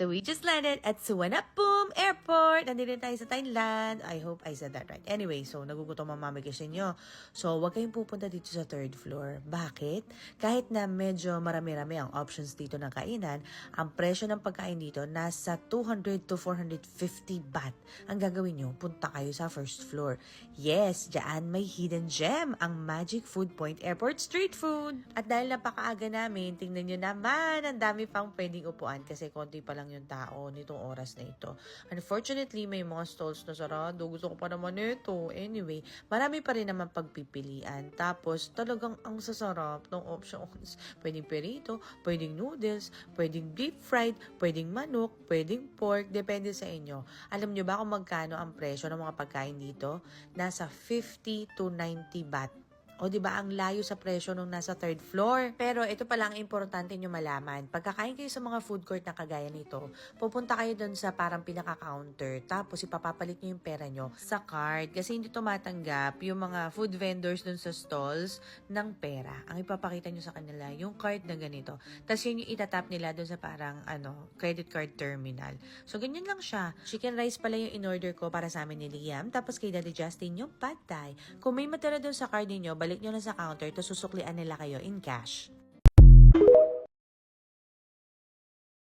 So we just landed at Suvarnabhumi Airport. Nandito tayo sa Thailand. I hope I said that right. Anyway, so nagugutom ang mami kasi nyo. So wag kayong pupunta dito sa third floor. Bakit? Kahit na medyo marami-rami ang options dito ng kainan, ang presyo ng pagkain dito nasa 200 to 450 baht. Ang gagawin nyo, punta kayo sa first floor. Yes, dyan may hidden gem, ang Magic Food Point Airport Street Food. At dahil napakaaga namin, tingnan nyo naman, ang dami pang pwedeng upuan kasi konti pa lang yung tao nitong oras na ito. Unfortunately, may mga stalls na sarado. Gusto ko pa naman ito. Anyway, marami pa rin naman pagpipilian. Tapos, talagang ang sasarap ng options. Pwedeng perito, pwedeng noodles, pwedeng deep fried, pwedeng manok, pwedeng pork, depende sa inyo. Alam nyo ba kung magkano ang presyo ng mga pagkain dito? Nasa 50 to 90 baht. O di ba ang layo sa presyo nung nasa third floor. Pero ito pala ang importante nyo malaman. Pagkakain kayo sa mga food court na kagaya nito, pupunta kayo dun sa parang pinaka-counter. Tapos ipapapalit nyo yung pera nyo sa card. Kasi hindi tumatanggap yung mga food vendors dun sa stalls ng pera. Ang ipapakita nyo sa kanila, yung card na ganito. Tapos yun yung itatap nila dun sa parang ano, credit card terminal. So ganyan lang siya. Chicken rice pala yung in-order ko para sa amin ni Liam. Tapos kay Daddy Justin yung pad thai. Kung may matira dun sa card ninyo, balik nyo na sa counter, tapos susuklian nila kayo in cash.